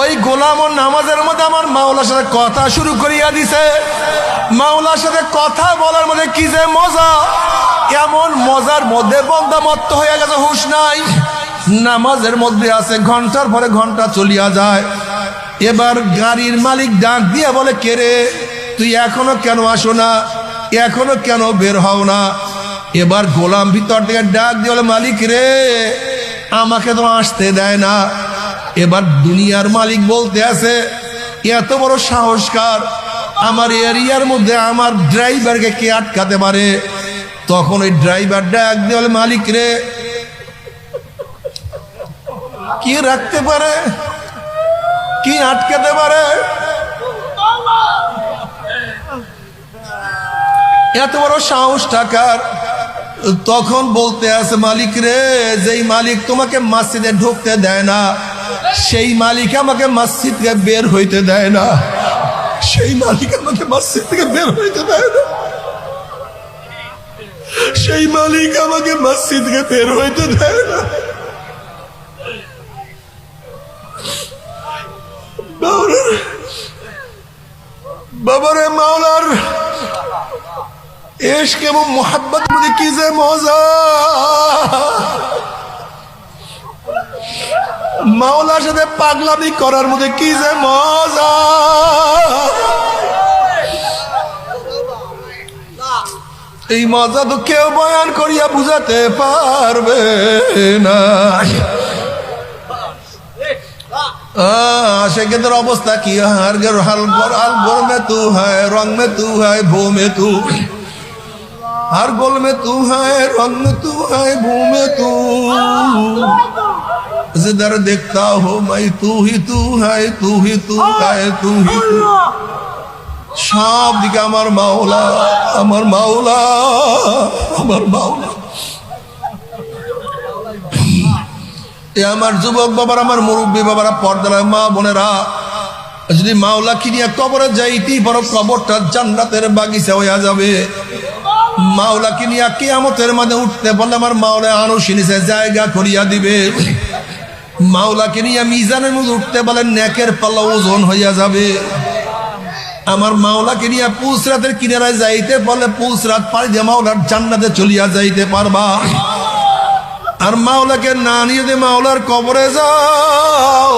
ওই গোলাম ও নামাজের মধ্যে আমার মাওলার সাথে কথা শুরু করিয়া দিছে। মাওলার সাথে কথা বলার মধ্যে কি যে মজা। এমন মজার মধ্যে বন্দা মত্ত হয়ে গেছে, হুশ নাই। নামাজের মধ্যে আছে, ঘণ্টার পরে ঘণ্টা চলিয়া যায়। এবার গাড়ির মালিক ডাক দিয়ে বলে, কে রে? তুই এখনও কেন আসো না? এখনও কেন বের হও না? এবার গোলাম ভিতর থেকে ডাক দিয়ে বলে, মালিক রে, আমাকে তো আসতে দেয় না। এবার দুনিয়ার মালিক বলতে আছে, এত বড় সাহসকার, আমার এরিয়ার মধ্যে আমার ড্রাইভারকে কে আটকাতে পারে? তখন ওই ড্রাইভার ডাক দিয়ে বলে মালিক রে, কি রাখতে পারে? কি আটকাতে পারে? এত বড় সাহস টাকার তখন বলতে আছে, মালিক রে, যেই মালিক তোমাকে মসজিদে ঢুকতে দেয় না সেই মালিক আমাকে মসজিদ থেকে বের হইতে দেয় না। সেই মালিক আমাকে মসজিদ থেকে বের হইতে দেয় না। সেই মালিক আমাকে মসজিদ থেকে বের হইতে দেয় না। যে মজা। মাওলার সাথে পাগলামি করার মধ্যে কি যে মজা এই মজা তো কেউ বয়ান করিয়া বুঝাতে পারবে না আশেকেদের অবস্থা কি হার গর হাল গর হাল গর মে তু হ্যায় রং মে তু হ্যায় ভো মে তু हर गोल में तू है रंग में तू है भू में तू जिधर देखता हो मैं तू ही तू है तू ही तू है तू ही तू সব দিকে আমার মাওলা আমার মাওলা আমার মাওলা এ আমার যুবক বাবার আমার মুরব্বী বাবারা পর্দার মা বোনেরা যদি মাওলা কিনিয়া কবরে যাইতেই বড় কবরটা জান্নাতের বাগিচা হইয়া যাবে মাওলাকে নিয়ে কিয়ামতের মাঝে উঠতে বললে আমার মাওলা আনুসিনিসে জায়গা করিয়া দিবে মাওলাকে নিয়ে মিজানের মধ্যে উঠতে বলে নেকের পাল্লা ওজন হইয়া যাবে। আমার মাওলাকে নিয়ে পুসরাতের কিনারায় যাইতে বলে পুসরাত পাড়ি দিয়ে মাওলার জান্নাতে চলিয়া যাইতে পারবা। আর মাওলাকে না নিয়ে দিয়ে মাওলার কবরে যাও,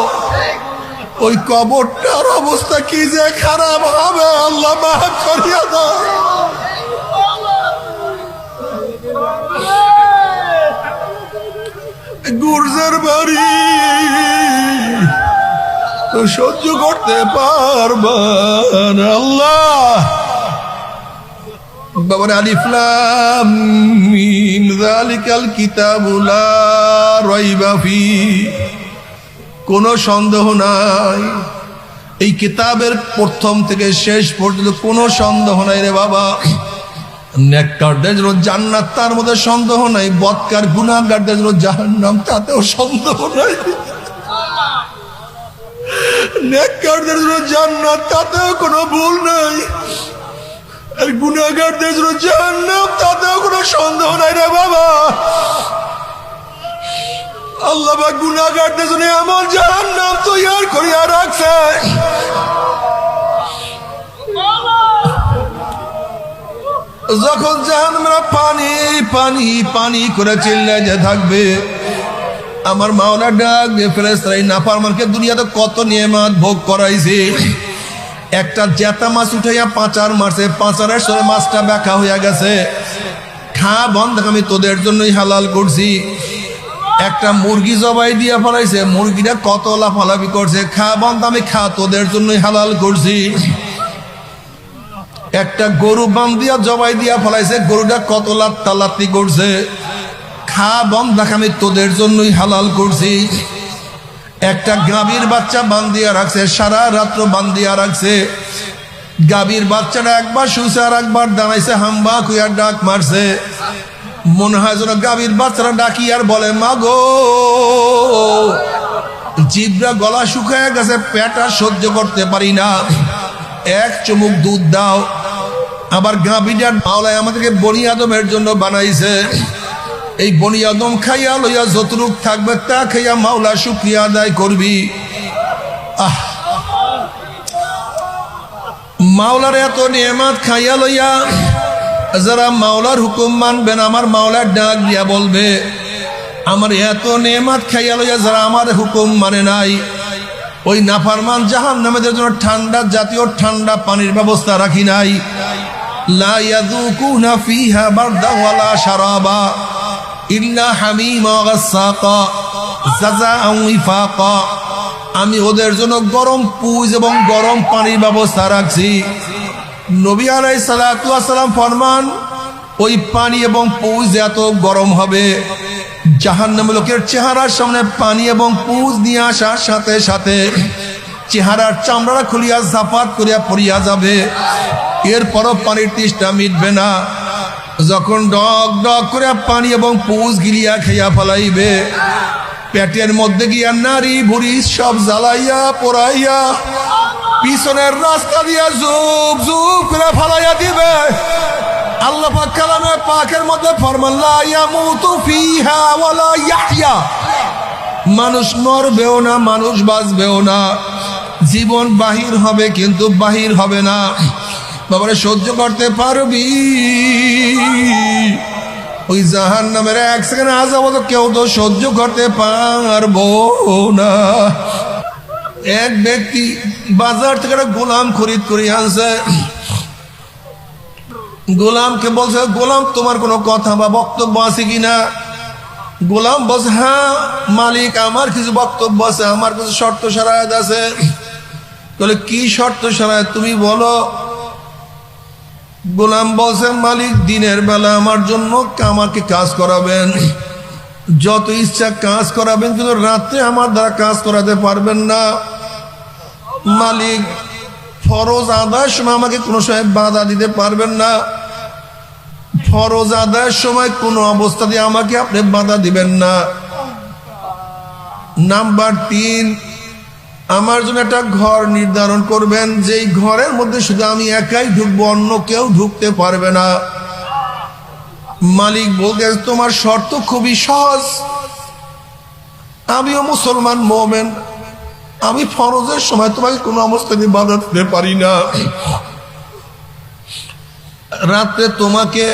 ওই কবরটার অবস্থা কি যে খারাপ হবে, আল্লাহ মাফ করিয়া দাও। গুর্জের বাড়ি সহ্য করতে পারবা না আল্লাহ। বাবার আলিফলাম মিম, যালিকাল কিতাবুলা রাইবা ফি। কোনো সন্দেহ নাই। এই কিতাবের প্রথম থেকে শেষ পর্যন্ত কোনো সন্দেহ নাই রে বাবা। নেককারদের জান্নাত, তার মধ্যে সন্দেহ নাই। বৎকার গুণাগারদের জন্য জাহান্নাম, তাতেও সন্দেহ নাই। নেককারদের জন্য জান্নাত, তাতেও কোনো ভুল নাই। আর গুণাগারদের জন্য জাহান্নাম, তাতেও কোনো সন্দেহ নাই রে বাবা। আল্লাহ বা গুণাগারদের জন্য এমন জাহান্নাম তৈয়ার করিয়া রাখছে। যখন জাহান্নামরা পানি পানি পানি করে চিল্লায় যে থাকবে আমার মাওলা ডাক যে ফেরেস্তারা এই দুনিয়াতে কত নিয়ামত ভোগ করাইছে। একটা জেতা মাছ উঠাইয়া পাঁচার মারছে, পাঁচারের সরে মাছটা ব্যাখ্যা হইয়া গেছে। খা বন্ধ, আমি তোদের জন্যই হালাল করছি। একটা মুরগি জবাই দিয়া ফলাইছে, মুরগিটা কত লাফালাফি করছে। খা বন্ধ, আমি খা তোদের জন্যই হালাল করছি। একটা গরু বান দিয়া জবাই দিয়া ফলাইছে, গরুটা কত লাত্তা লাত্তি করছে। খা বন দেখ আমি তোদের জন্যই হালাল করছি। একটা গাভীর বাচ্চা বান্ধিয়া রাখছে, সারা রাত্র বান্ধিয়া রাখছে। গাভীর বাচ্চাটা একবার শুছে আর একবার দাঁড়াইছে, হাম্বা কুয়ার ডাক মারছে। মনে হয় যেন গাভীর বাচ্চারা ডাকি আর বলে, মাগো, জিবরা গলা শুকায় গেছে পেটা সহ্য করতে পারি না। এক চুমুক দুধ দাও। আবার গাভীটার মাওলায় আমাদেরকে বনি আদমের জন্য বানাইছে। এই বনিয়াদম খাইয়া লইয়া যতটুক থাকবে তা খাইয়া মাওলা শুক্রিয়া আদায় করবি। আহ। মাওলার এত নিয়ামাত খাইয়া লইয়া যারা মাওলার হুকুম মানবেন আমার মাওলার ডাক দিয়া বলবে, আমার এত নেমাত খাইয়া লইয়া যারা আমার হুকুম মানে নাই, ওই নাফারমান জাহান নামেদের জন্য ঠান্ডা জাতীয় ঠান্ডা পানির ব্যবস্থা রাখি নাই। লাইয়া ফিহা বারদাওয়ালা সারাবা আমি ওদের জন্য গরম পুজ এবং গরম পানির ব্যবস্থা রাখছি। নবী আলাই সালাম ফরমান, ওই পানি এবং পুজ এত গরম হবে। জাহান্নাম লোকের চেহারার সামনে পানি এবং পুজ নিয়ে আসার সাথে সাথে চেহারার চামড়া খুলিয়া জাপাত করিয়া পড়িয়া যাবে। এরপরও পানির তৃষ্ণা মিটবে না। যখন ডক ডক করে পানি এবং পুজ গিলিয়া খাইয়া ফেলাইবে, পেটের মধ্যে গিয়া নারী ভুড়ি সব জ্বালাইয়া পোড়াইয়া পিছনের রাস্তা দিয়া জুব জুব করে ফালাইয়া দিবে। আল্লাহ পাক কালামে পাকের মধ্যে ফরমান, লা ইয়ামুতু ফিহা ওয়ালা ইয়াহইয়া মানুষ মরবেও না, মানুষ বাঁচবেও না। জীবন বাহির হবে কিন্তু বাহির হবে না। বাবারে সহ্য করতে পারবি। ওই জাহান নামের এক সেকেন্ড আজাব তো কেউ তো সহ্য করতে পারব না। এক ব্যক্তি বাজার থেকে একটা গোলাম খরিদ করে আনছে। গোলামকে বলছে, গোলাম, তোমার কোনো কথা বা বক্তব্য আছে কিনা গোলাম বলছে হ্যাঁ মালিক, আমার কিছু বক্তব্য আছে, আমার কিছু শর্ত সারায়াত আছে। বলে, কি শর্ত সারায়াত তুমি বলো। গোলাম বলছে, মালিক, দিনের বেলা আমার জন্য আমাকে কাজ করাবেন। যত ইচ্ছা কাজ করাবেন, কিন্তু রাত্রে আমার দ্বারা কাজ করাতে পারবেন না। মালিক, ফরজ আদায়ের সময় আমাকে কোনো সময় বাধা দিতে পারবেন না। ফরজ আদায়ের সময় কোনো অবস্থাতে আমাকে আপনি বাধা দিবেন না। নাম্বার তিন আমার জন্য একটা ঘর নির্ধারণ করবেন, যেই ঘরের মধ্যে শুধু আমি একাই ঢুকবো, অন্য কেউ ঢুকতে পারবে না। মালিক বলতে, তোমার শর্ত খুবই সহজ। আমিও মুসলমান মোমেন। আমি ফরজের সময় তোমাকে কোনো অবস্থাতে বাধা দিতে পারি না। রাত্রে তোমাকে